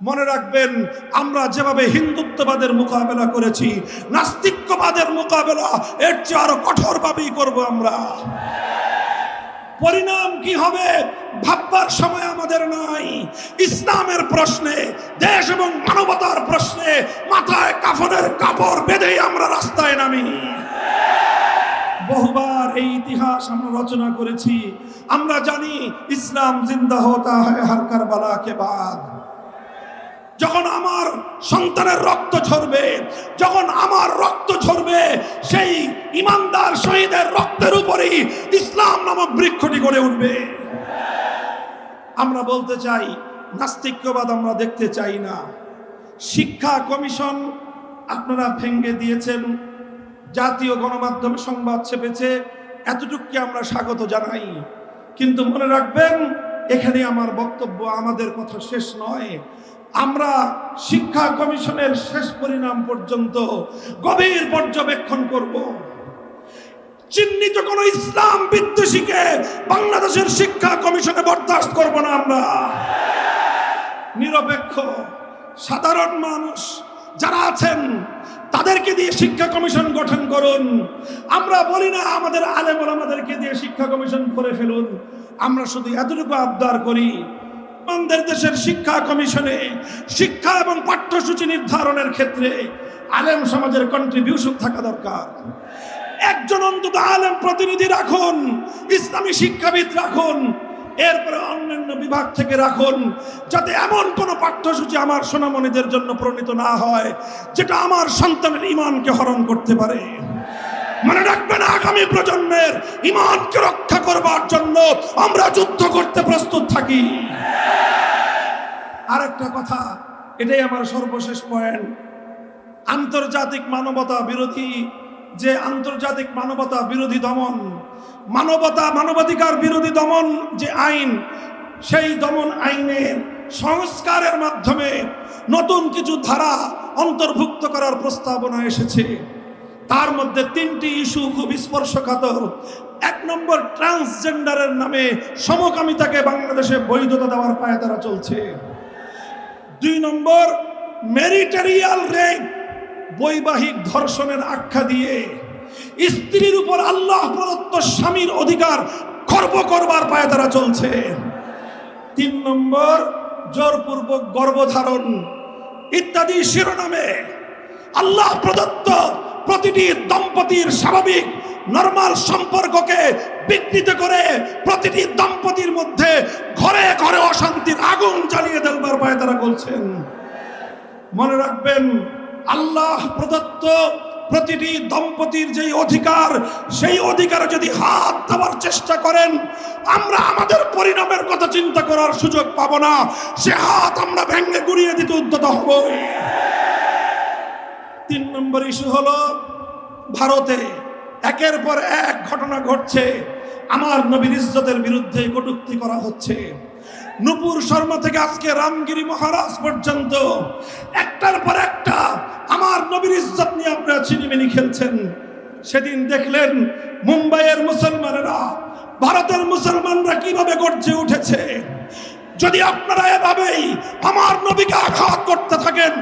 মনে রাখবেন, আমরা যেভাবে হিন্দুত্ববাদের মোকাবেলা করেছি নাস্তিক্যবাদের মোকাবেলা, এর চেয়ে আরও কঠোরভাবেই করব আমরা। পরিণাম কি হবে ভাববার সময় আমাদের নাই। ইসলামের প্রশ্নে, দেশ এবং মানবতার প্রশ্নে মাথায় কাফনের কাপড় বেঁধেই আমরা রাস্তায় নামি। বহুবার এই ইতিহাস আমরা রচনা করেছি। আমরা জানি, ইসলাম জিন্দা হতা হয় হার কারবালা কে বাদ। যখন আমার সন্তানের রক্ত ঝরবে, যখন আমার রক্ত ঝরবে, সেই ইমানদার শহীদের রক্তের উপরেই ইসলাম নামক বৃক্ষটি গড়ে উঠবে। আমরা বলতে চাই, নাস্তিক্যবাদ আমরা দেখতে চাই না। শিক্ষা কমিশন আপনারা ভেঙ্গে দিয়েছেন, জাতীয় গণমাধ্যমে সংবাদ ছেপেছে, এতটুকুকে আমরা স্বাগত জানাই। কিন্তু মনে রাখবেন, এখানে আমার বক্তব্য আমাদের কথা শেষ নয়। আমরা শিক্ষা কমিশনের শেষ পরিণাম পর্যন্ত গভীর পর্যবেক্ষণ করব। চিহ্নিত কোন ইসলাম বিদ্বেষীকে বাংলাদেশের শিক্ষা কমিশনে বরদাস্ত করব না আমরা। নিরপেক্ষ, সাধারণ মানুষ যারা আছেন, তাদেরকে দিয়ে শিক্ষা কমিশন গঠন করুন। আমরা বলি না আমাদের আলেম আমাদেরকে দিয়ে শিক্ষা কমিশন করে ফেলুন। আমরা শুধু এতটুকু আবদার করি আমাদের দেশের শিক্ষা কমিশনে শিক্ষা এবং পাঠ্যসূচি নির্ধারণের ক্ষেত্রে আলেম সমাজের কন্ট্রিবিউশন থাকা দরকার। একজন অন্তত আলেম প্রতিনিধি রাখুন, ইসলামী শিক্ষাবিদ রাখুন, এরপরে অন্যান্য বিভাগ থেকে রাখুন, যাতে এমন কোনো পাঠ্যসূচি আমার সোনামণিদের জন্য প্রণীত না হয়, যেটা আমার সন্তানের ইমানকে হরণ করতে পারে। মনে রাখবেন আগামী প্রজন্মের ইমানকে রক্ষা করবার জন্য আমরা যুদ্ধ করতে প্রস্তুত থাকি। আরেকটা কথা, এটাই আমার সর্বশেষ পয়েন্ট আন্তর্জাতিক মানবতা বিরোধী, যে আন্তর্জাতিক মানবতা বিরোধী দমন, মানবতা মানবাধিকার বিরোধী দমন যে আইন, সেই দমন আইনের সংস্কারের মাধ্যমে নতুন কিছু ধারা অন্তর্ভুক্ত করার প্রস্তাবনা এসেছে। তার মধ্যে তিনটি ইস্যু খুব স্পর্শকাতর। এক নম্বর, ট্রান্সজেন্ডারের নামে সমকামিতাকে বাংলাদেশে বৈধতা দেওয়ার পায়ে তারা চলছে। দুই নম্বর, মেরিটারিয়াল রেপ, বৈবাহিক ধর্ষণের আখ্যা দিয়ে। স্ত্রীর উপর আল্লাহ প্রদত্ত স্বামীর অধিকার খর্ব করবার পায়ে তারা চলছে। তিন নম্বর, জোরপূর্বক গর্ভধারণ ইত্যাদি শিরোনামে আল্লাহ প্রদত্ত প্রতিটি দম্পতির স্বাভাবিক নর্মাল সম্পর্ককে বিকৃত করে প্রতিটি দম্পতির মধ্যে ঘরে ঘরে অশান্তির আগুন জ্বালিয়ে দেবার পায়ে তারা বলছেন। মনে রাখবেন, আল্লাহ প্রদত্ত প্রতিটি দম্পতির যেই অধিকার, সেই অধিকারে যদি হাত দেওয়ার চেষ্টা করেন, আমরা আমাদের পরিণামের কথা চিন্তা করার সুযোগ পাবো না। সে হাত আমরা ভেঙে গুড়িয়ে দিতে উদ্যত হব তিন নম্বর ইস্যু হলো, ভারতে একের পর এক ঘটনা ঘটছে। আমার নবীর ইজ্জতের বিরুদ্ধে কটুক্তি করা হচ্ছে। নুপুর শর্মা থেকে আজকে রামগিরি মহারাজ পর্যন্ত একটার পর একটা আমার নবীর ইজ্জত নিয়ে আপনারা চিনিমিনি খেলছেন। সেদিন দেখলেন মুম্বাইয়ের মুসলমানেরা, ভারতের মুসলমানরা কীভাবে গর্জে উঠেছে। যদি আপনারা এভাবেই আমার নবীকে আঘাত করতে থাকেন,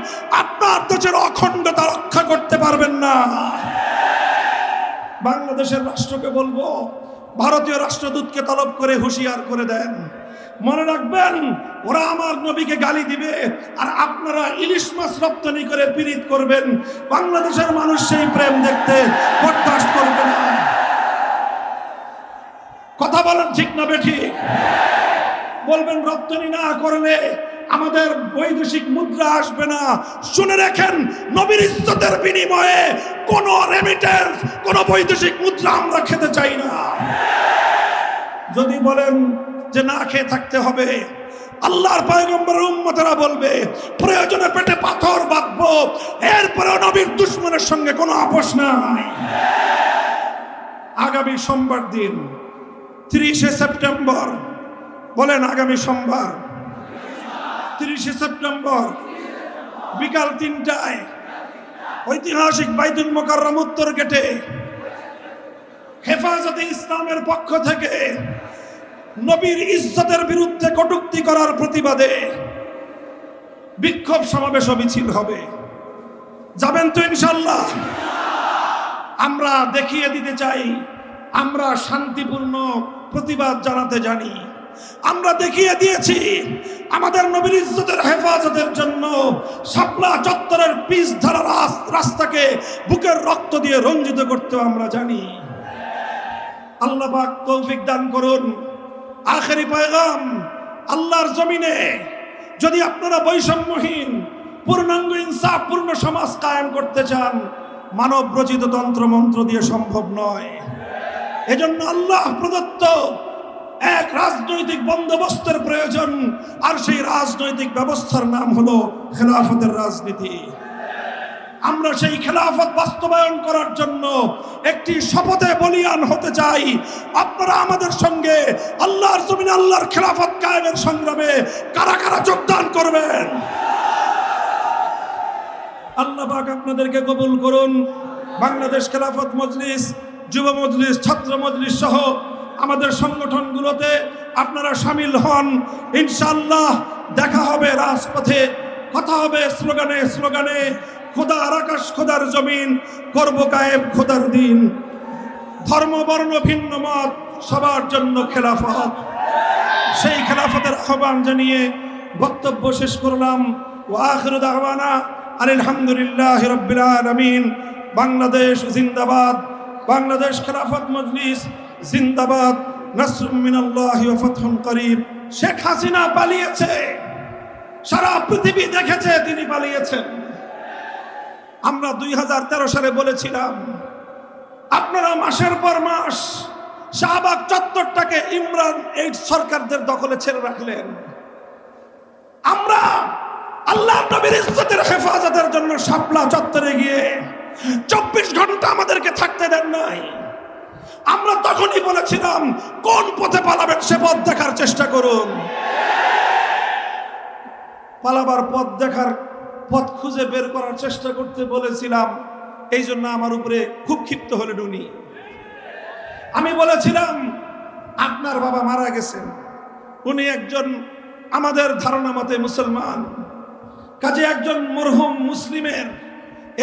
আপনার দেশের অখণ্ডতা রক্ষা করতে পারবেন না। বাংলাদেশের রাষ্ট্রকে বলব, ভারতীয় রাষ্ট্রদূতকে তলব করে হুঁশিয়ার করে দেন। মনে রাখবেন, ওরা আমার নবীকে গালি দিবে, আর আপনারা ইলিশ মাছ রপ্তানি করে পীড়িত করবেন। বাংলাদেশের মানুষ সেই প্রেম দেখতে বরদাস্ত করবে না। কথা বলেন ঠিক না বেঠিক বলবেন, রপ্তানি না করলে আমাদের বৈদেশিক মুদ্রা আসবে না। শুনে রাখেন, নবীর ইজ্জতের বিনিময়ে কোন রেমিটেন্স কোন বৈদেশিক মুদ্রা আমরা খেতে চাই না। যদি বলেন যে না খেয়ে থাকতে হবে, আল্লাহর পয়গম্বর উম্মতেরা বলবে, প্রয়োজনে পেটে পাথর বাঁধবো, এরপরেও নবীর দুশ্মনের সঙ্গে কোনো আপোষ নাই। আগামী সোমবার দিন, তিরিশে সেপ্টেম্বর বলেন আগামী সোমবার, তিরিশে সেপ্টেম্বর, বিকাল তিনটায় ঐতিহাসিক বাইতুল মোকাররম উত্তর গেটে হেফাজতে ইসলামের পক্ষ থেকে নবীর ইজ্জতের বিরুদ্ধে কটুক্তি করার প্রতিবাদে বিক্ষোভ সমাবেশ মিছিল হবে। যাবেন তো ইনশাল্লাহ আমরা দেখিয়ে দিতে চাই, আমরা শান্তিপূর্ণ প্রতিবাদ জানাতে জানি। আমরা দেখিয়ে দিয়েছি, আমাদের নবীর ইজ্জতের হেফাজতের জন্য শাপলা চত্বরের পিচ ধারা রাস্তাকে বুকের রক্ত দিয়ে রঞ্জিত করতেও আমরা জানি। আল্লাহ পাক তৌফিক দান করুন। আখেরি পয়গাম আল্লাহর জমিনে যদি আপনারা বৈষম্যহীন, পূর্ণাঙ্গ ইনসাফ, পূর্ণ সমাজ কায়েম করতে চান মানব রচিত তন্ত্র মন্ত্র দিয়ে সম্ভব নয়। এজন্য আল্লাহ প্রদত্ত এক রাজনৈতিক বন্দোবস্তের প্রয়োজন, আর সেই রাজনৈতিক ব্যবস্থার নাম হলো খেলাফতের রাজনীতি। আমরা সেই খেলাফত বাস্তবায়ন করার জন্য একটি শপথে বলিয়ান হতে চাই। আপনারা আমাদের সঙ্গে আল্লাহর জমিন আল্লাহর খেলাফত কায়েমের সংগ্রামে কারা কারা যোগদান করবেন? আল্লাহ পাক আপনাদেরকে কবুল করুন। বাংলাদেশ খেলাফত মজলিস, যুব মজলিস, ছাত্র মজলিস সহ আমাদের সংগঠনগুলোতে আপনারা সামিল হন। ইনশাল্লাহ দেখা হবে রাজপথে, কথা হবে স্লোগানে স্লোগানে, খোদার আকাশ, খোদার জমিন, করব কায়েম খোদার দিন। ধর্ম, বর্ণ, ভিন্ন মত, সবার জন্য খেলাফত। সেই খেলাফতের আহ্বান জানিয়ে বক্তব্য শেষ করলাম। ও আখির দাওয়ানা আলহামদুলিল্লাহ আলামিন। বাংলাদেশ জিন্দাবাদ। বাংলাদেশ খেলাফত মজলিস জিন্দাবাদ ওয়া শেখ হাসিনা পালিয়েছে। সারা পৃথিবী দেখেছে তিনি পালিয়েছেন। আমরা দুই হাজার তেরো সালে বলেছিলাম, আপনারা মাসের পর মাস শাহবাগ চত্বরটাকে ইমরান এইট সরকারদের দখলে ছেড়ে রাখলেন। আমরা আল্লাহ নবীর ইজ্জতের হেফাজতের জন্য শাপলা চত্বরে গিয়ে চব্বিশ ঘণ্টা আমাদেরকে থাকতে দেন নাই। আমরা তখনই বলেছিলাম, কোন পথে পালাবেন সে পথ দেখার চেষ্টা করুন। পালাবার পথ দেখার পথ খুঁজে বের করার চেষ্টা করতে বলেছিলাম, এই জন্য আমার উপরে খুব ক্ষিপ্ত হলেন উনি আমি বলেছিলাম, আপনার বাবা মারা গেছেন। উনি একজন আমাদের ধারণা মতে মুসলমান। কাজে একজন মরহুম মুসলিমের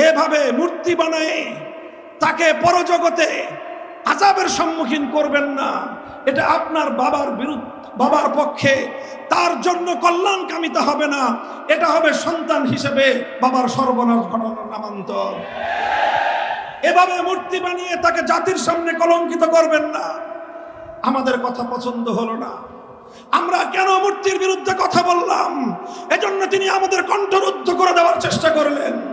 এভাবে মূর্তি বানায় তাকে পরজগতে আজাবের সম্মুখীন করবেন না। এটা আপনার বাবার বিরুদ্ধ, বাবার পক্ষে। তার জন্য কল্যাণ কামিত হবে না। এটা হবে সন্তান হিসেবে বাবার সর্বনাশ ঘটনার নামান্তর। এভাবে মূর্তি বানিয়ে তাকে জাতির সামনে কলঙ্কিত করবেন না। আমাদের কথা পছন্দ হলো না। আমরা কেন মূর্তির বিরুদ্ধে কথা বললাম? এজন্য তিনি আমাদের কণ্ঠরুদ্ধ করে দেওয়ার চেষ্টা করলেন।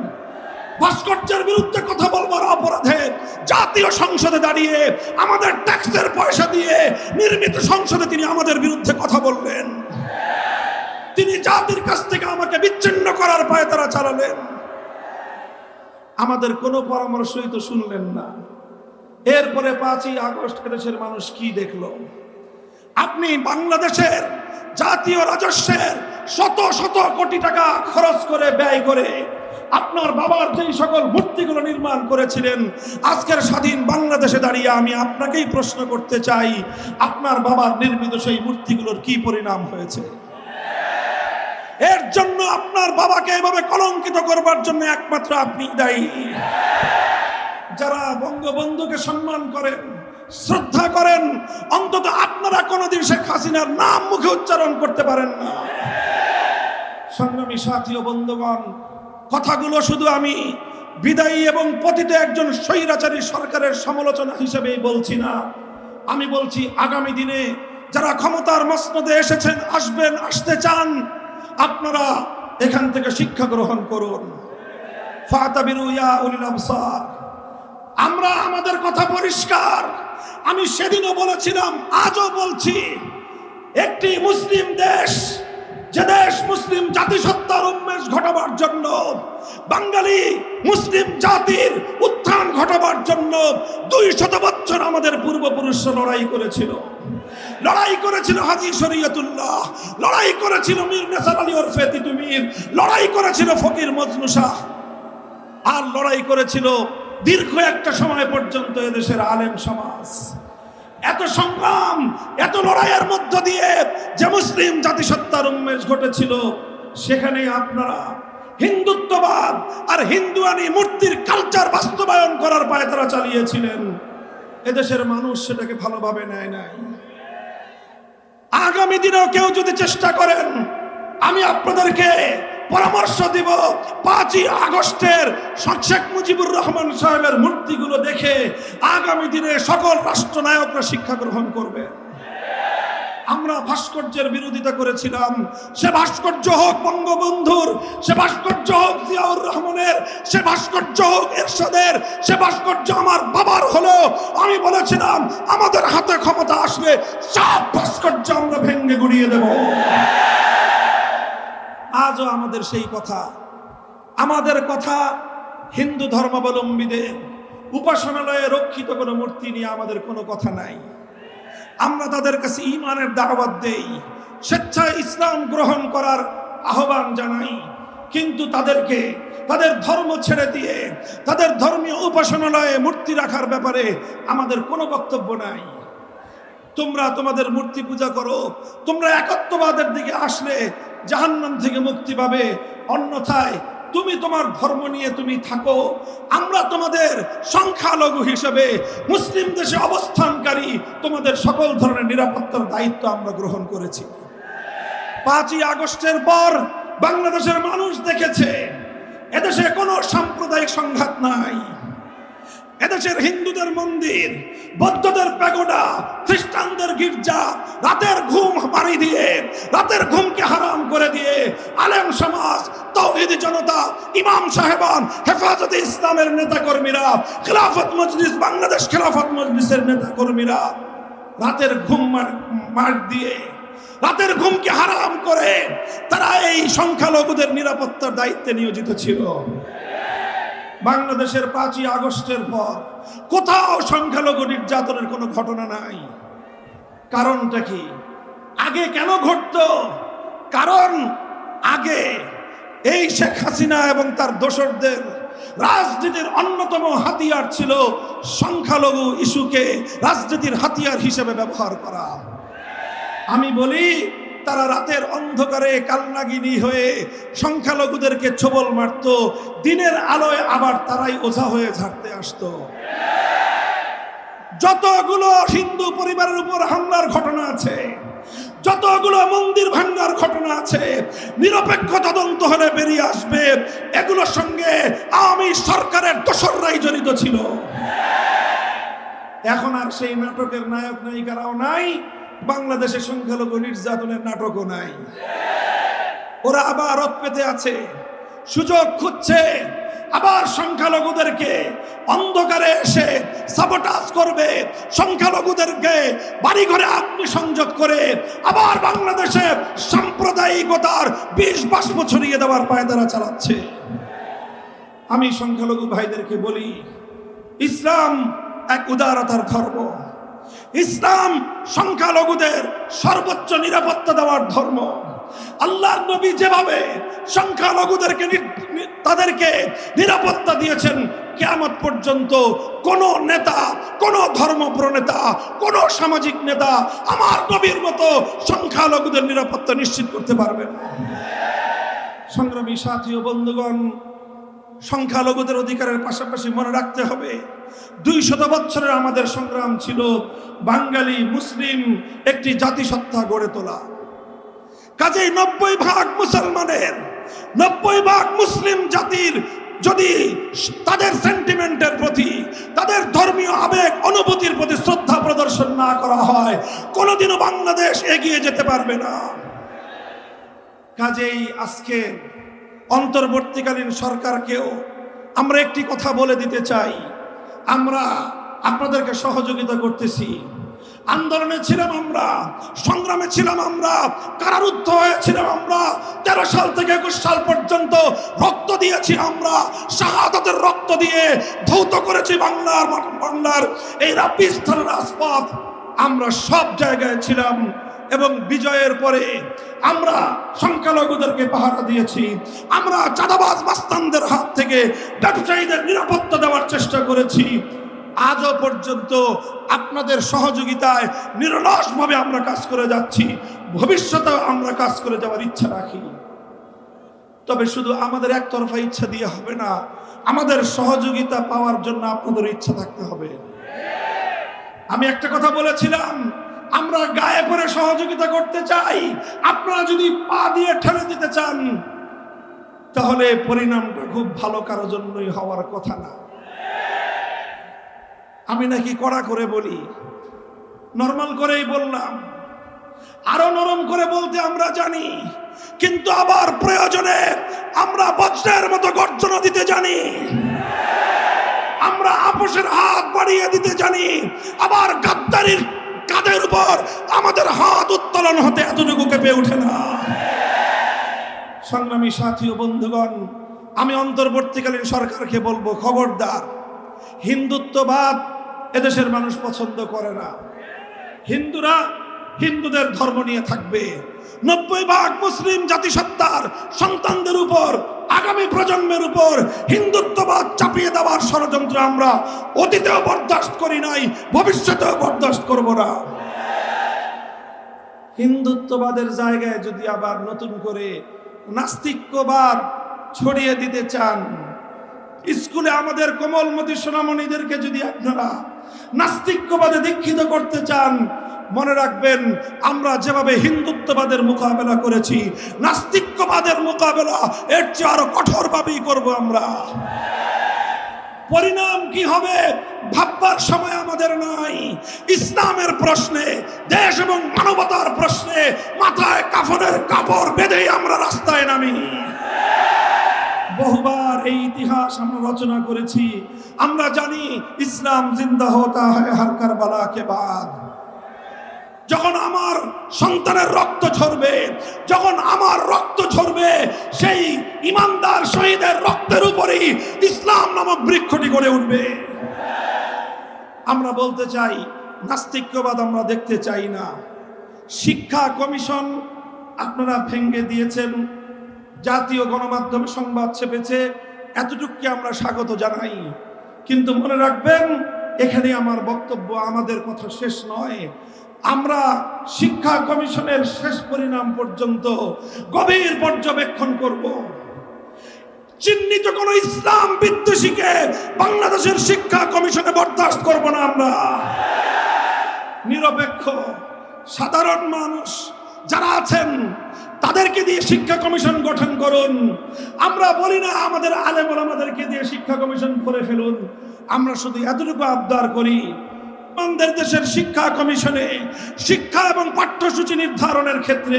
ভাস্কর্যের বিরুদ্ধে কথা বলবার অপরাধে জাতীয় সংসদে দাঁড়িয়ে, আমাদের ট্যাক্সের পয়সা দিয়ে নির্মিত সংসদে তিনি আমাদের বিরুদ্ধে কথা বললেন। তিনি জাতির কাছ থেকে আমাকে বিচ্ছিন্ন করার পায়ে তারা চালালেন। আমাদের কোনো পরামর্শই তো শুনলেন না। এরপরে পাঁচই আগস্ট দেশের মানুষ কি দেখল? আপনি বাংলাদেশের জাতীয় রাজস্বের শত শত কোটি টাকা খরচ করে ব্যয় করে আপনার বাবার যেই সকল মূর্তিগুলো নির্মাণ করেছিলেন, আজকের স্বাধীন বাংলাদেশে দাঁড়িয়ে আমি আপনাকেই প্রশ্ন করতে চাই, আপনার বাবার নির্মিত সেই মূর্তিগুলোর কি পরিণাম হয়েছে? এর জন্য আপনার বাবাকে এভাবে কলঙ্কিত করবার জন্য একমাত্র আপনি দায়ী। যারা বঙ্গবন্ধুকে সম্মান করেন, শ্রদ্ধা করেন, অন্তত আপনারা কোনোদিন শেখ হাসিনার নাম মুখে উচ্চারণ করতে পারেন না। সংগ্রামী সাথী ও বন্ধুগণ, কথাগুলো শুধু আমি বিদায়ী এবং পতিত একজন স্বৈরাচারী সরকারের সমালোচনা হিসেবেই বলছি না। আমি বলছি আগামী দিনে যারা ক্ষমতার মসনদে এসেছেন, আসবেন, আসতে চান, আপনারা এখান থেকে শিক্ষা গ্রহণ করুন। আমরা আমাদের কথা পরিষ্কার। আমি সেদিনও বলেছিলাম, আজও বলছি, একটি মুসলিম দেশ যে দেশ মুসলিম জাতিসত্তার উন্মেষ ঘটাবার জন্য, বাঙালি মুসলিম জাতির উত্থান ঘটাবার জন্য দুই শত বছর আমাদের পূর্বপুরুষরা লড়াই করেছিল। লড়াই করেছিল হাজি শরীয়তুল্লাহ, লড়াই করেছিল মীর নেসার আলী ওরফে তিতুমির, লড়াই করেছিল ফকির মজনু শাহ, আর লড়াই করেছিল দীর্ঘ একটা সময় পর্যন্ত এদেশের আলেম সমাজ। এত সংগ্রাম, এত লড়াইয়ের মধ্য দিয়ে যে মুসলিম জাতিসত্তার উন্মেষ ঘটেছিল সেখানে আপনারা হিন্দুত্ববাদ আর হিন্দুয়ানি মূর্তির কালচার বাস্তবায়ন করার পায়তারা চালিয়েছিলেন। এদেশের মানুষ সেটাকে ভালোভাবে নেয় নাই। আগামী দিনেও কেউ যদি চেষ্টা করেন, আমি আপনাদেরকে পরামর্শ দিব। পাঁচই আগস্টের শেখ মুজিবুর রহমান সাহেবের মূর্তিগুলো দেখে আগামী দিনে সকল রাষ্ট্রনায়করা শিক্ষা গ্রহণ করবে। আমরা ভাস্কর্যের বিরোধিতা করেছিলাম। সে ভাস্কর্য হোক বঙ্গবন্ধুর, সে ভাস্কর্য হোক জিয়াউর রহমানের, সে ভাস্কর্য হোক এরশাদের, সে ভাস্কর্য আমার বাবার হলো আমি বলেছিলাম, আমাদের হাতে ক্ষমতা আসলে সব ভাস্কর্য আমরা ভেঙ্গে গুড়িয়ে দেব। আজও আমাদের সেই কথা। আমাদের কথা হিন্দু ধর্মাবলম্বীদের উপাসনালয়ে রক্ষিত কোনো মূর্তি নিয়ে আমাদের কোনো কথা নাই। আমরা তাদের কাছে ইমানের দাওয়াত দেই, স্বেচ্ছায় ইসলাম গ্রহণ করার আহ্বান জানাই। কিন্তু তাদেরকে, তাদের ধর্ম ছেড়ে দিয়ে, তাদের ধর্মীয় উপাসনালয়ে মূর্তি রাখার ব্যাপারে আমাদের কোনো বক্তব্য নাই। তোমরা তোমাদের মূর্তি পূজা করো। তোমরা একত্ববাদের দিকে আসলে জাহান্নাম থেকে মুক্তি পাবে। অন্যথায় তুমি তোমার ধর্ম নিয়ে তুমি থাকো। আমরা তোমাদের সংখ্যালঘু হিসেবে মুসলিম দেশে অবস্থানকারী তোমাদের সকল ধরনের নিরাপত্তার দায়িত্ব আমরা গ্রহণ করেছি। পাঁচই আগস্টের পর বাংলাদেশের মানুষ দেখেছে, এদেশে কোনো সাম্প্রদায়িক সংঘাত নাই। এদেশের হিন্দুদের মন্দির, বৌদ্ধদের প্যাগোডা, খ্রিস্টানদের গির্জা, রাতের ঘুম মারি দিয়ে, রাতের ঘুমকে হারাম করে দিয়ে আলেম সমাজ, তৌহিদি জনতা, ইমাম সাহেবান, হেফাজতে ইসলামের নেতাকর্মীরা, খেলাফত মজলিস, বাংলাদেশ খেলাফত মজলিসের নেতাকর্মীরা রাতের ঘুম মার- দিয়ে, রাতের ঘুমকে হারাম করে তারা এই সংখ্যালঘুদের নিরাপত্তার দায়িত্বে নিয়োজিত ছিল। বাংলাদেশের পাঁচই আগস্টের পর কোথাও সংখ্যালঘু নির্যাতনের কোনো ঘটনা নাই। কারণটা কি? আগে কেন ঘটতো? কারণ আগে এই শেখ হাসিনা এবং তার দোসরদের রাজনীতির অন্যতম হাতিয়ার ছিল সংখ্যালঘু ইস্যুকে রাজনীতির হাতিয়ার হিসেবে ব্যবহার করা। আমি বলি তারা রাতের অন্ধকারে কালনাগিনী হয়ে সংখ্যালঘুদেরকে ছবল মারত। দিনের আলোয় আবার তারাই ওঝা হয়ে ঝাড়তে আসতো। যতগুলো হিন্দু পরিবারের উপর হামলার ঘটনা আছে, যতগুলো মন্দির ভাঙ্গার ঘটনা আছে, নিরপেক্ষ তদন্ত হলে বেরিয়ে আসবে, এগুলোর সঙ্গে আওয়ামী সরকারের দোসররাই জড়িত ছিল। এখন আর সেই নাটকের নায়ক নায়িকারাও নাই। বাংলাদেশে সংখ্যালঘু নির্যাতনের নাটকও নাই। ওরা আবার রথ পেতে আছে। সুযোগ খুঁজছে। আবার সংখ্যালঘুদেরকে অন্ধকারে এসে সাবোটাজ করবে। সংখ্যালঘুদেরকে বাড়িঘরে সংযোগ করে আবার বাংলাদেশে সাম্প্রদায়িকতার বিষ বাষ্প ছড়িয়ে দেওয়ার পায়দারা চালাচ্ছে। আমি সংখ্যালঘু ভাইদেরকে বলি, ইসলাম এক উদারতার ধর্ম। ইসলাম সংখ্যালঘুদের সর্বোচ্চ নিরাপত্তা দেওয়ার ধর্ম। আল্লাহ নবী যেভাবে সংখ্যালঘুদেরকে তাদেরকে নিরাপত্তা দিয়েছেন, কেয়ামত পর্যন্ত কোন নেতা, কোন ধর্ম প্রনেতা কোন সামাজিক নেতা আমার নবীর মতো সংখ্যালঘুদের নিরাপত্তা নিশ্চিত করতে পারবে সংগ্রামী সাথী ও বন্ধুগণ সংখ্যালঘুদের অধিকারের পাশাপাশি মনে রাখতে হবে দুই শত বছরের আমাদের সংগ্রাম ছিল বাঙালি, মুসলিম একটি জাতিসত্তা গড়ে তোলা। কাজেই নব্বই ভাগ মুসলমানের, নব্বই ভাগ মুসলিম জাতির যদি তাদের সেন্টিমেন্টের প্রতি, তাদের ধর্মীয় আবেগ, অনুভূতির প্রতি শ্রদ্ধা প্রদর্শন না করা হয়, কোনোদিনও বাংলাদেশ এগিয়ে যেতে পারবে না। কাজেই আজকে অন্তর্বর্তীকালীন সরকারকেও আমরা একটি কথা বলে দিতে চাই। আমরা আপনাদেরকে সহযোগিতা করতেছি। আন্দোলনে ছিলাম আমরা, সংগ্রামে ছিলাম আমরা, কারারুদ্ধ হয়েছিলাম আমরা, তেরো সাল থেকে একুশ সাল পর্যন্ত রক্ত দিয়েছি আমরা, শাহাদাতের রক্ত দিয়ে ধৌত করেছি বাংলার বাংলার এই রাব্বিস্থানের রাজপথ। আমরা সব জায়গায় ছিলাম এবং বিজয়ের পরে আমরা সংখ্যালঘুদেরকে পাহারা দিয়েছি। আমরা চাঁদাবাজ মাস্তানদের হাত থেকে ব্যবসায়ীদের নিরাপত্তা দেওয়ার চেষ্টা করেছি। আজও পর্যন্ত আপনাদের সহযোগিতায় নিরলসভাবে আমরা কাজ করে যাচ্ছি। ভবিষ্যতেও আমরা কাজ করে যাওয়ার ইচ্ছা রাখি। তবে শুধু আমাদের একতরফা ইচ্ছা দিয়ে হবে না, আমাদের সহযোগিতা পাওয়ার জন্য আপনাদের ইচ্ছা থাকতে হবে। আমি একটা কথা বলেছিলাম আমরা গায়ে পরে সহযোগিতা করতে চাই। আপনারা যদি পা দিয়ে ঠেলে দিতে চান, তাহলে পরিণামটা খুব ভালো কারোর জন্যই হওয়ার কথা না। আমি নাকি কড়া করে বলি, নর্মাল করেই বললাম, আরও নরম করে বলতে আমরা জানি, কিন্তু আবার প্রয়োজনে আমরা বজ্রের মতো গর্জনা দিতে জানি। আমরা আপোষের হাত বাড়িয়ে দিতে জানি, আবার গাদ্দারির কাঁধের উপর আমাদের হাত উত্তোলন হতে এতটুকু কেঁপে ওঠে না? সংগ্রামী সাথী ও বন্ধুগণ, আমি অন্তর্বর্তীকালীন সরকারকে বলব, খবরদার। হিন্দুত্ববাদ এদেশের মানুষ পছন্দ করে না। হিন্দুরা হিন্দুদের ধর্ম নিয়ে থাকবে। নব্বই ভাগ মুসলিম জাতিসত্তার সন্তানদের উপর আগামী প্রজন্মের উপর হিন্দুত্ববাদ চাপিয়ে দেওয়ার ষড়যন্ত্র আমরা অতীতেও বরদাস্ত করি নাই, ভবিষ্যতেও বরদাস্ত করব না। হিন্দুত্ববাদের জায়গায় যদি আবার নতুন করে নাস্তিক্যবাদ ছড়িয়ে দিতে চান, স্কুলে আমাদের কোমলমতি সোনামণিদেরকে যদি আপনারা নাস্তিক্যবাদে দীক্ষিত করতে চান মনে রাখবেন, আমরা যেভাবে হিন্দুত্ববাদের মোকাবেলা করেছি নাস্তিক্যবাদের মোকাবেলা, এর চেয়ে আরও কঠোরভাবেই করব আমরা। পরিণাম কি হবে ভাববার সময় আমাদের নাই। ইসলামের প্রশ্নে, দেশ এবং মানবতার প্রশ্নে মাথায় কাফনের কাপড় বেঁধেই আমরা রাস্তায় নামি। বহুবার এই ইতিহাস আমরা রচনা করেছি। আমরা জানি, ইসলাম জিন্দা হতা হয় হার কারবালা কে বাদ। যখন আমার সন্তানের রক্ত ঝরবে, যখন আমার রক্ত ঝরবে, সেই ইমানদার শহীদের রক্তের উপরেই ইসলাম নামক বৃক্ষটি গড়ে উঠবে। আমরা বলতে চাই, নাস্তিক্যবাদ আমরা দেখতে চাই না। শিক্ষা কমিশন আপনারা ভেঙ্গে দিয়েছেন, জাতীয় গণমাধ্যমে সংবাদ ছেপেছে, এতটুকুকে আমরা স্বাগত জানাই। কিন্তু মনে রাখবেন, এখানে আমার বক্তব্য আমাদের কথা শেষ নয়। আমরা শিক্ষা কমিশনের শেষ পরিণাম পর্যন্ত গভীর পর্যবেক্ষণ করব। চিহ্নিত কোন ইসলাম বিদ্বেষীকে বাংলাদেশের শিক্ষা কমিশনে বরদাস্ত করব না আমরা। নিরপেক্ষ, সাধারণ মানুষ যারা আছেন, তাদেরকে দিয়ে শিক্ষা কমিশন গঠন করুন। আমরা বলি না, আমাদের আলেম আমাদেরকে দিয়ে শিক্ষা কমিশন করে ফেলুন। আমরা শুধু এতটুকু আবদার করি আমাদের দেশের শিক্ষা কমিশনে শিক্ষা এবং পাঠ্যসূচি নির্ধারণের ক্ষেত্রে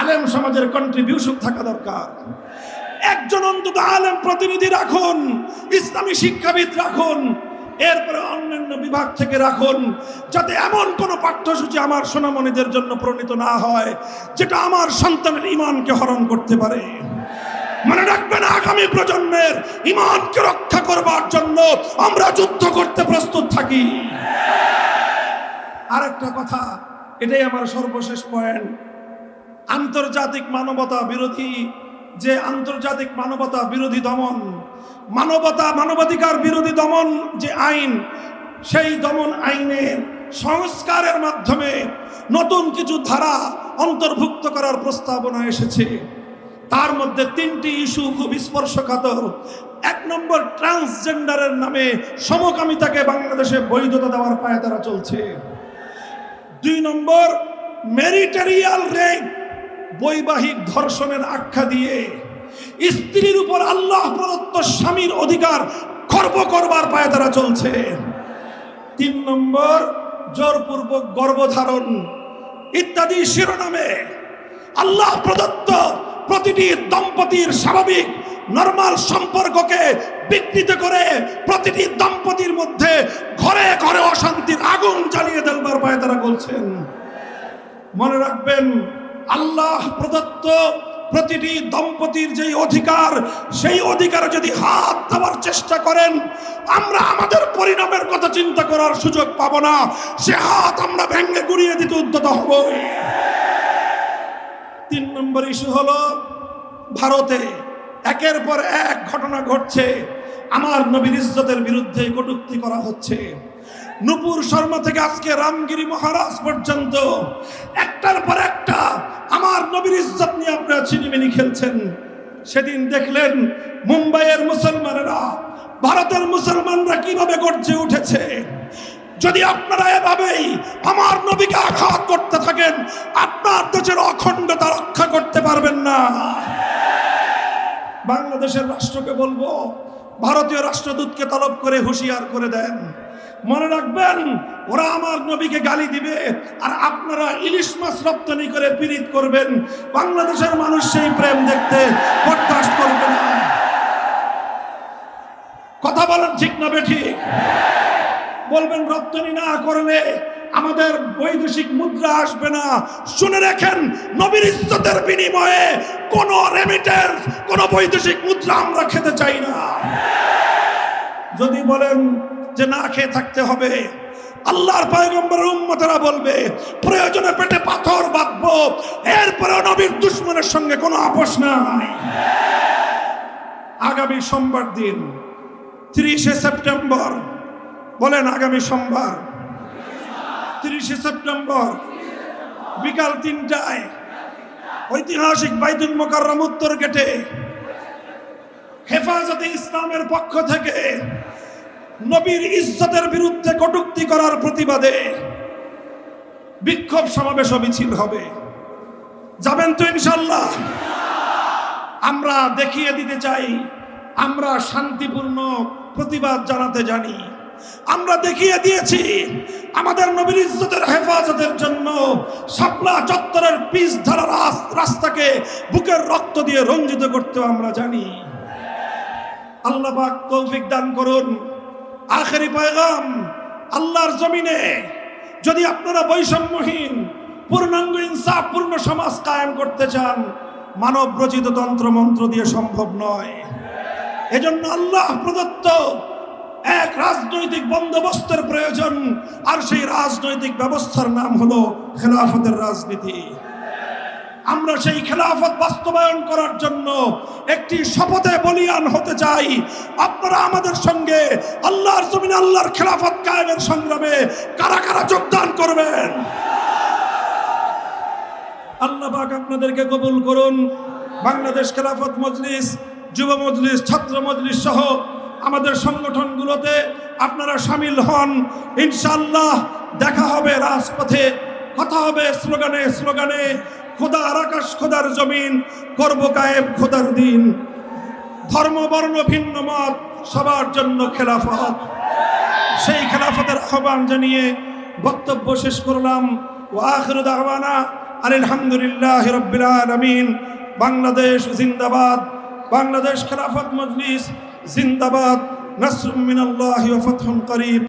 আলেম সমাজের কন্ট্রিবিউশন থাকা দরকার। একজন অন্তত আলেম প্রতিনিধি রাখুন, ইসলামী শিক্ষাবিদ রাখুন, এরপরে অন্যান্য বিভাগ থেকে রাখুন, যাতে এমন কোনো পাঠ্যসূচি আমার সোনামণিদের জন্য প্রণীত না হয়, যেটা আমার সন্তানের ইমানকে হরণ করতে পারে। মনে রাখবেন, আগামী প্রজন্মের ইমানকে রক্ষা করবার জন্য আমরা যুদ্ধ করতে প্রস্তুত থাকি। আরেকটা কথা, এটাই আমার সর্বশেষ পয়েন্ট আন্তর্জাতিক মানবতা বিরোধী, যে আন্তর্জাতিক মানবতা বিরোধী দমন, মানবতা মানবাধিকার বিরোধী দমন যে আইন, সেই দমন আইনের সংস্কারের মাধ্যমে নতুন কিছু ধারা অন্তর্ভুক্ত করার প্রস্তাবনা এসেছে। তার মধ্যে তিনটি ইস্যু খুব স্পর্শকাতর। এক নম্বর, ট্রান্সজেন্ডারের নামে সমকামিতাকে বাংলাদেশে বৈধতা দেওয়ার পায়ে তারা চলছে। দুই নম্বর, মেরিটারিয়াল রেপ বৈবাহিক ধর্ষণের আখ্যা দিয়ে স্ত্রীর উপর আল্লাহ প্রদত্ত স্বামীর অধিকার খর্ব করবার পায়ে তারা চলছে। তিন নম্বর, জোরপূর্বক গর্ভধারণ ইত্যাদি শিরোনামে আল্লাহ প্রদত্ত প্রতিটি দম্পতির স্বাভাবিক নর্মাল সম্পর্ককে বিঘ্নিত করে প্রতিটি দম্পতির মধ্যে ঘরে ঘরে অশান্তির আগুন জ্বালিয়ে দেবার পায়ে তারা বলছেন। মনে রাখবেন, আল্লাহ প্রদত্ত প্রতিটি দম্পতির যেই অধিকার, সেই অধিকারে যদি হাত দেওয়ার চেষ্টা করেন, আমরা আমাদের পরিণামের কথা চিন্তা করার সুযোগ পাবো না। সে হাত আমরা ভেঙে গুড়িয়ে দিতে উদ্যত হব। তিন নম্বর ইস্যু হলো ভারতে একের পর এক ঘটনা ঘটছে। আমার নবীর ইজ্জতের বিরুদ্ধে কটুক্তি করা হচ্ছে। নুপুর শর্মা থেকে আজকে রামগিরি মহারাজ পর্যন্ত একটার পর একটা আমার নবীর ইজ্জত নিয়ে আপনারা চিনিমিনি খেলছেন। সেদিন দেখলেন মুম্বাইয়ের মুসলমানেরা, ভারতের মুসলমানরা কীভাবে গর্জে উঠেছে। যদি আপনারা এভাবেই আমার নবীকে আঘাত করতে থাকেন, আপনার দেশের অখণ্ডতা রক্ষা করতে পারবেন না। বাংলাদেশের রাষ্ট্রকে বলব, ভারতীয় রাষ্ট্রদূতকে তলব করে হুঁশিয়ার করে দেন। মনে রাখবেন, ওরা আমার নবীকে গালি দিবে, আর আপনারা ইলিশ মাছ রপ্তানি করে পীড়িত করবেন। বাংলাদেশের মানুষ সেই প্রেম দেখতে বরদাস্ত করবে না। কথা বলেন ঠিক না বেঠিক বলবেন, রপ্তানি না করলে আমাদের বৈদেশিক মুদ্রা আসবে না। শুনে রাখেন, নবীর ইজ্জতের বিনিময়ে কোন রেমিটেন্স কোন বৈদেশিক মুদ্রা আমরা খেতে চাই না। যদি বলেন যে না খেয়ে থাকতে হবে, আল্লাহর পয়গম্বরের উম্মতেরা বলবে, প্রয়োজনে পেটে পাথর বাঁধবো এরপরে নবীর দুশ্মনের সঙ্গে কোনো আপোষ নাই। আগামী সোমবার দিন, তিরিশে সেপ্টেম্বর, বলেন আগামী সোমবার তিরিশে সেপ্টেম্বর বিকাল তিনটায় ঐতিহাসিক বাইতুল মোকাররম উত্তর গেটে হেফাজতে ইসলামের পক্ষ থেকে নবীর ইজ্জতের বিরুদ্ধে কটুক্তি করার প্রতিবাদে বিক্ষোভ সমাবেশ মিছিল হবে। যাবেন তো ইনশাল্লাহ আমরা দেখিয়ে দিতে চাই, আমরা শান্তিপূর্ণ প্রতিবাদ জানাতে জানি। আমরা দেখিয়ে দিয়েছি, আমাদের নবীর ইজ্জতের হেফাজতের জন্য শাপলা চত্বরের পিচ ধারা রাস্তাকে বুকের রক্ত দিয়ে রঞ্জিত করতেও আমরা জানি। আল্লাহ তৌফিক দান করুন। আখেরি পয়গাম, আল্লাহর জমিনে যদি আপনারা বৈষম্যহীন, পূর্ণাঙ্গ ইনসাফ, পূর্ণ সমাজ কায়েম করতে চান মানব রচিত তন্ত্র মন্ত্র দিয়ে সম্ভব নয়। এজন্য আল্লাহ প্রদত্ত এক রাজনৈতিক বন্দোবস্তের প্রয়োজন, আর সেই রাজনৈতিক ব্যবস্থার নাম হলো খেলাফতের রাজনীতি। আমরা সেই খেলাফত বাস্তবায়ন করার জন্য একটি শপথে বলিয়ান হতে চাই। আপনারা আমাদের সঙ্গে আল্লাহর জমিন আল্লাহর খেলাফত কায়েমের সংগ্রামে কারা কারা যোগদান করবেন? আল্লাহ পাক আপনাদেরকে কবুল করুন। বাংলাদেশ খেলাফত মজলিস, যুব মজলিস, ছাত্র মজলিস সহ আমাদের সংগঠনগুলোতে আপনারা সামিল হন। ইনশাল্লাহ দেখা হবে রাজপথে, কথা হবে স্লোগানে স্লোগানে, খোদার আকাশ, খোদার জমিন, করব কায়েব খোদার দিন। ধর্ম, বর্ণ, ভিন্ন মত, সবার জন্য খেলাফত। সেই খেলাফতের আহ্বান জানিয়ে বক্তব্য শেষ করলাম। ও আখির দাওয়ানা আলহামদুলিল্লাহ রব্বিল আলামিন। বাংলাদেশ জিন্দাবাদ। বাংলাদেশ খেলাফত মজলিস জিন্দাবাদ নাসরুম মিনাল্লাহি ওয়া ফাতহুন করিব